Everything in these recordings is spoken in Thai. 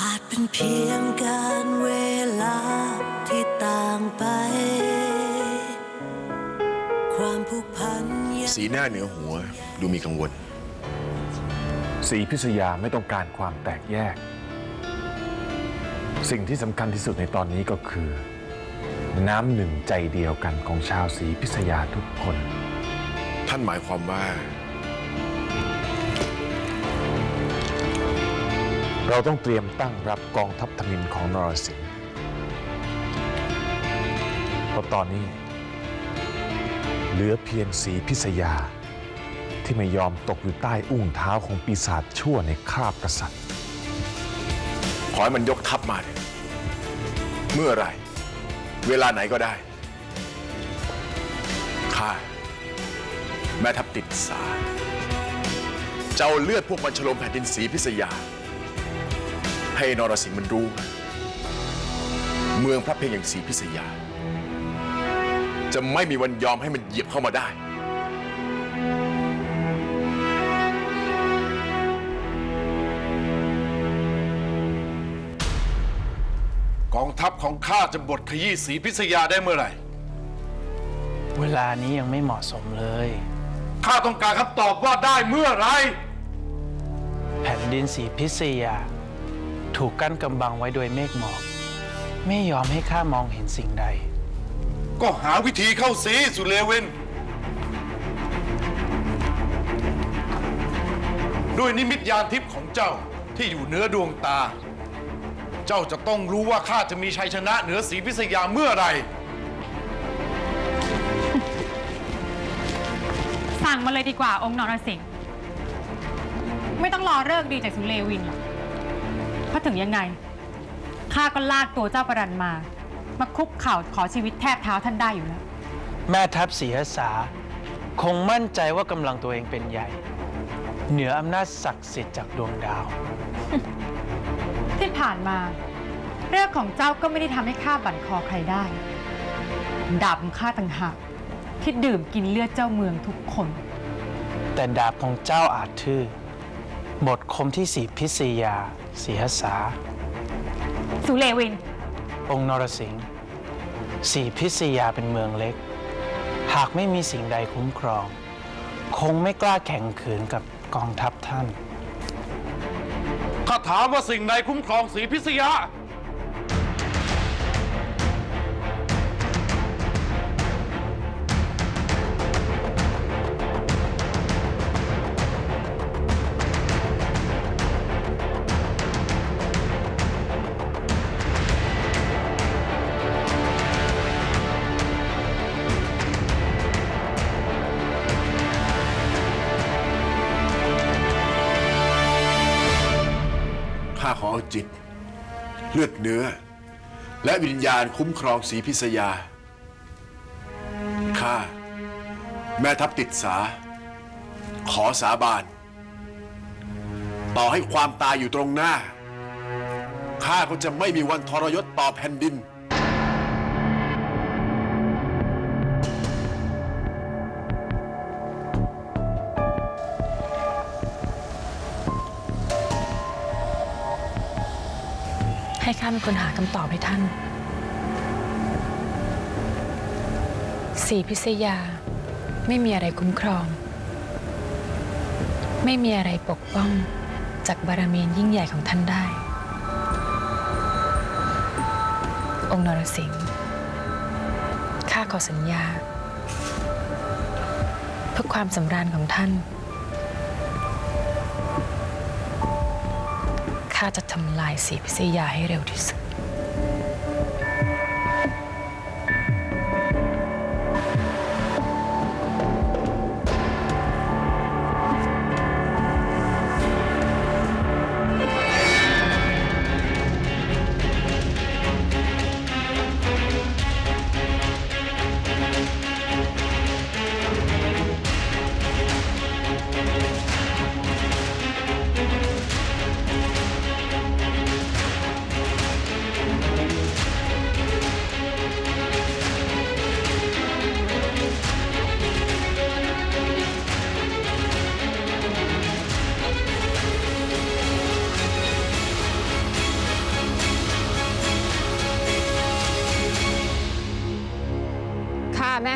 อาจเป็นเพียงการเวลาที่ต่างไป ความผูกพันยังสีหน้าเหนือหัวดูมีกังวล สีพิษยาไม่ต้องการความแตกแยก สิ่งที่สำคัญที่สุดในตอนนี้ก็คือ น้ำหนึ่งใจเดียวกันของชาวสีพิษยาทุกคน ท่านหมายความว่า เราต้องเตรียมตั้งรับกองทัพธมินของนรสิงห์เพราะตอนนี้ เหลือเพียงสีพิษยา ที่ไม่ยอมตกอยู่ใต้อุ้งเท้าของปีศาจชั่วในคราบกษัตริย์ ขอให้มันยกทัพมาเถอะเมื่อไหรเวลาไหนก็ได้ ข้า แม่ทัพติดสา เจ้าเลือดพวกมันฉลมแผ่นดินสีพิษยา ให้นรสิงห์มันรู้ เมืองพระเพยงอย่างสีพิษยา จะไม่มีวันยอมให้มันเหยียบเข้ามาได้ กองทัพของข้าจะบดขยี้สีพิษยาได้เมื่อไหร่ เวลานี้ยังไม่เหมาะสมเลย ข้าต้องการคำตอบว่าได้เมื่อไหร แผ่นดินสีพิษยา ถูกกั้นกำบังไว้โดยเมฆหมอก ไม่ยอมให้ข้ามองเห็นสิ่งใด ก็หาวิธีเข้าสีสุเลวินด้วยนิมิตยานทิพย์ของเจ้าที่อยู่เหนือดวงตา เจ้าจะต้องรู้ว่าข้าจะมีชัยชนะเหนือสีพิษยาเมื่อไหร่สั่งมาเลยดีกว่าองค์นรสิงห์ไม่ต้องรอเลิกษ์ดีจากสุเลวินหรอก เพราะถึงยังไงข้าก็ลากตัวเจ้าปรันมา มาคุกเข่าขอชีวิตแทบเท้าท่านได้อยู่แล้ว แม่ทัพศรีหษาคงมั่นใจว่ากำลังตัวเองเป็นใหญ่ เหนืออำนาจศักดิ์สิทธิ์จากดวงดาว ที่ผ่านมา เรื่องของเจ้าก็ไม่ได้ทำให้ข้าบั่นคอใครได้ ดาบของข้าต่างหากที่ดื่มกินเลือดเจ้าเมืองทุกคน แต่ดาบของเจ้าอาจทื่อ หมดคมที่สีพิษยาศรีหษาสุเลวิน องค์นรสิงห์สีพิษยาเป็นเมืองเล็ก หากไม่มีสิ่งใดคุ้มครอง คงไม่กล้าแข่งขืนกับกองทัพท่าน ข้าถามว่าสิ่งใดคุ้มครองสีพิษยาข้า ลือดเนื้อ และวิญญาณคุ้มครองสีพิษยา ข้า แม่ทัพติดสา ขอสาบาน ต่อให้ความตายอยู่ตรงหน้า ข้าก็จะไม่มีวันทรยศต่อแผ่นดิน ให้ข้าเป็นคนหาคำตอบให้ท่าน สีพิษยา ไม่มีอะไรคุ้มครอง ไม่มีอะไรปกป้องจากบารมียิ่งใหญ่ของท่านได้ องค์นรสิงห์ข้าขอสัญญา เพื่อความสำราญของท่าน ข้าจะทำลายสีพิษยาให้เร็วที่สุด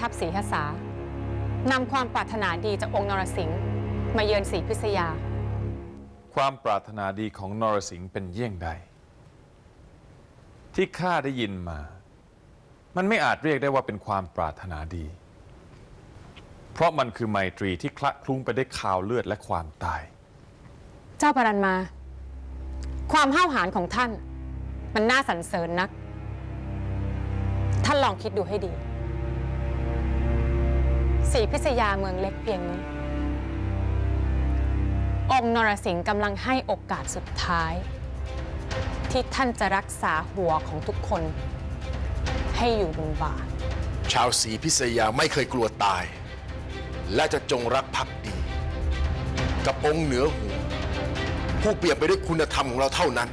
ทัพศรีหสานำความปรารถนาดีจากองค์นรสิงห์มาเยือนศรีพิษยา ความปรารถนาดีของนรสิงห์เป็นเยี่ยงใด ที่ข้าได้ยินมา มันไม่อาจเรียกได้ว่าเป็นความปรารถนาดี เพราะมันคือไมตรีที่คละคลุ้งไปได้วยข่าวเลือดและความตาย เจ้าปรันมา ความห้าวหาญของท่าน มันน่าสรรเสริญนัก ท่านลองคิดดูให้ดี ศรีพิษยาเมืองเล็กเพียงนี้ องค์นรสิงห์กำลังให้โอกาสสุดท้าย ที่ท่านจะรักษาหัวของทุกคน ให้อยู่บนบ่าชาวศรีพิษยาไม่เคยกลัวตาย และจะจงรักภักดีกับองค์เหนือหัวผู้เปรียบไปด้วยคุณธรรมของเราเท่านั้น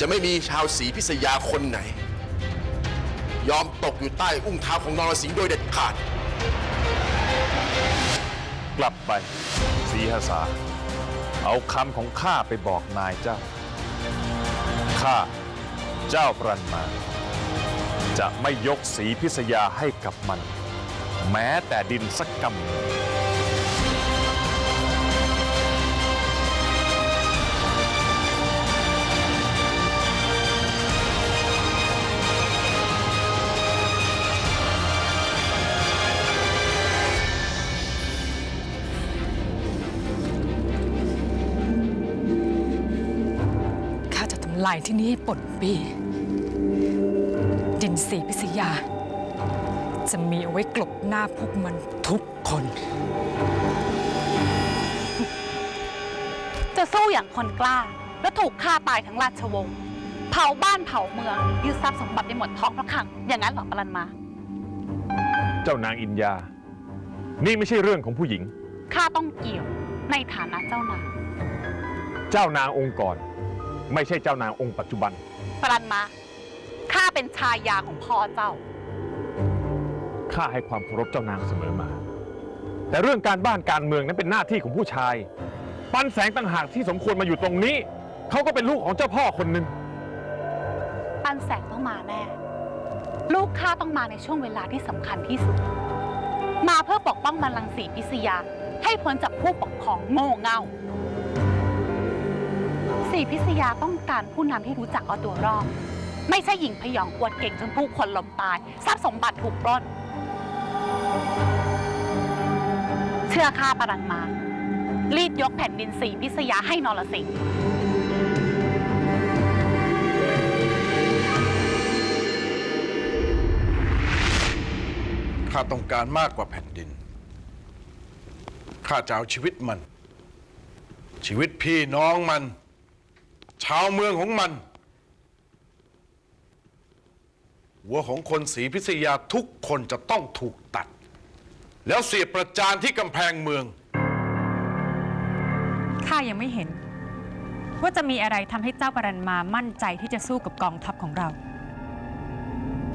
จะไม่มีชาวศรีพิษยาคนไหน ยอมตกอยู่ใต้อุ้งเท้าของนรสิงห์โดยเด็ดขาด กลับไปสีหสาเอาคำของข้าไปบอกนายเจ้า ข้าเจ้าปรันมา จะไม่ยกสีพิษยาให้กับมัน แม้แต่ดินสักกำ ลายที่นี่ให้ปลดปีดินสีพิษยา จะมีเอาไว้กลบหน้าพวกมันทุกคน จะสู้อย่างคนกล้า และถูกฆ่าตายทั้งราชวงศ์เผาบ้านเผาเมืองยึดทรัพย์สมบัติไปหมดท้องพระคลัง อย่างนั้นเหรอปรันมา เจ้านางอินยา นี่ไม่ใช่เรื่องของผู้หญิง ข้าต้องเกี่ยวในฐานะเจ้านาง เจ้านางองค์ก่อน ไม่ใช่เจ้านางองค์ปัจจุบัน ปรันมา ข้าเป็นชายาของพ่อเจ้า ข้าให้ความเคารพเจ้านางเสมอมา แต่เรื่องการบ้านการเมืองนั้นเป็นหน้าที่ของผู้ชาย ปันแสงต่างหากที่สมควรมาอยู่ตรงนี้ เขาก็เป็นลูกของเจ้าพ่อคนหนึ่ง ปันแสงต้องมาแน่ ลูกข้าต้องมาในช่วงเวลาที่สำคัญที่สุด มาเพื่อปกป้องบัลลังก์ศรีพิษยาให้พ้นจากผู้ปกครองโง่เง่า ศรีพิษยาต้องการผู้นำที่รู้จักเอาตัวรอด ไม่ใช่หญิงพยองอวดเก่งจนผู้คนล้มตายทรัพย์สมบัติถูกปล้น เชื่อข้าปรันมา รีดยกแผ่นดินศรีพิษยาให้นรสิงห์ข้าต้องการมากกว่าแผ่นดิน ข้าจะเอาชีวิตมัน ชีวิตพี่น้องมัน ชาวเมืองของมัน หัวของคนศรีพิษยาทุกคนจะต้องถูกตัด แล้วเสียบประจานที่กำแพงเมือง ข้ายังไม่เห็น ว่าจะมีอะไรทำให้เจ้าปรันมามั่นใจที่จะสู้กับกองทัพของเรา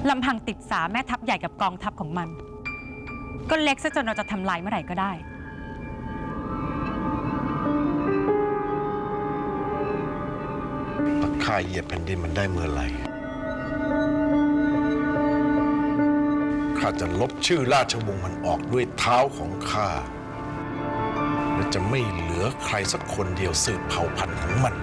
ลำพังติดสาแม่ทัพใหญ่กับกองทัพของมัน ก็เล็กซะจนเราจะทำลายเมื่อไหร่ก็ได้ ข้าเหยียบแผ่นดินมันได้เมื่อไหร่ข้าจะลบชื่อราชวงศ์มันออกด้วยเท้าของข้าและจะไม่เหลือใครสักคนเดียวสืบเผ่าพันธุ์ของมัน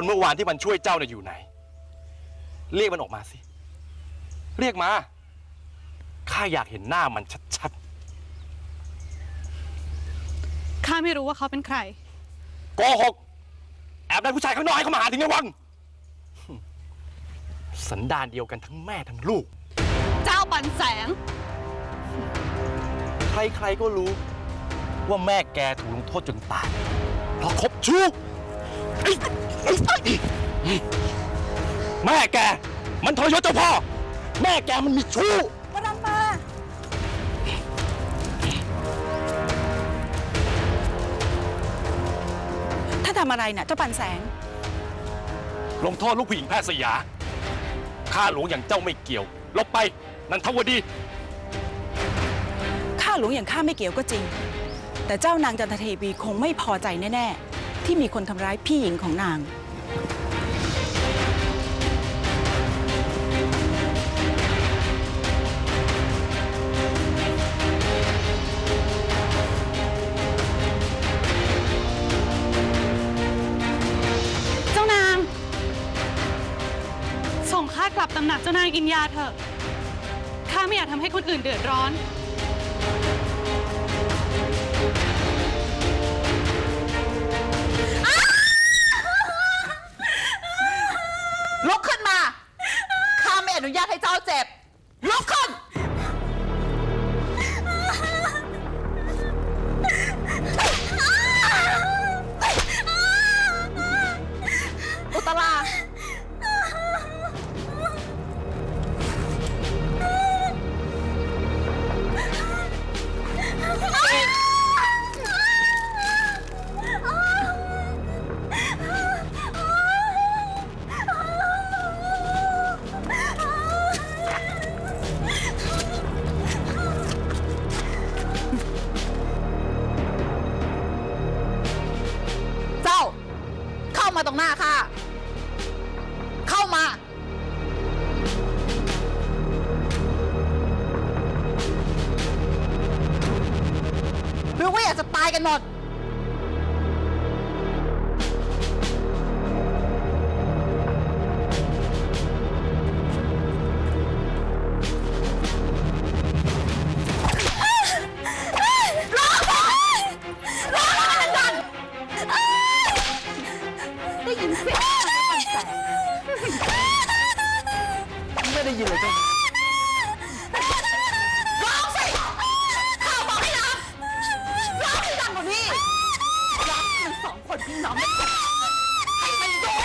คนเมื่อวานที่มันช่วยเจ้าเนี่ยอยู่ไหน เรียกมันออกมาสิ เรียกมา ข้าอยากเห็นหน้ามันชัดข้าไม่รู้ว่าเขาเป็นใคร ๆโกหก แอบได้ผู้ชายข้างนอกให้เขามาหาถึงในวัง สันดานเดียวกันทั้งแม่ทั้งลูก เจ้าปันแสง ใครๆก็รู้ ว่าแม่แกถูกลงโทษจนตายเพราะคบชู้ไอ้ไอ้ไอ้ แม่แก มันทรยศเจ้าพ่อ แม่แกมันมีชู้มาดังมา ถ้าทำอะไรน่ะเจ้าปันแสง ลงโทษลูกผู้หญิงแพทย์สยา ข้าหลวงอย่างเจ้าไม่เกี่ยว ลบไป นันทวดี ข้าหลวงอย่างข้าไม่เกี่ยวก็จริง แต่เจ้านางจันทเทวีคงไม่พอใจแน่ ๆ ที่มีคนทำร้ายพี่หญิงของนาง เจ้านาง ส่งข้ากลับตำหนักเจ้านางอินยาเถอะ ข้าไม่อยากทำให้คนอื่นเดือดร้อน อนุญาตให้เจ้าเจ็บลุกขึ้น รือว่าอยากจะตายกันหมด ได้ยินเสียงไม่ได้ยินเลยจ้ะ พี่น้องได้ยินให้มันรู้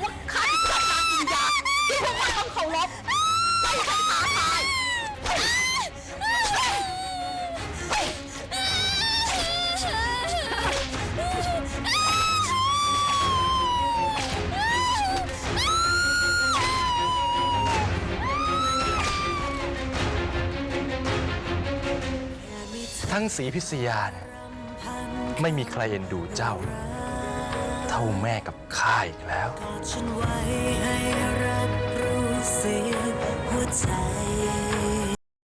ว่าข้าจะจับนางกินยาที่พวกมันต้องเคารพไม่ใช่ท้าทายทั้งสีพิษยาเนี่ยไม่มีใครเอ็นดูเจ้า ท่าแม่กับข้าอีกแล้ว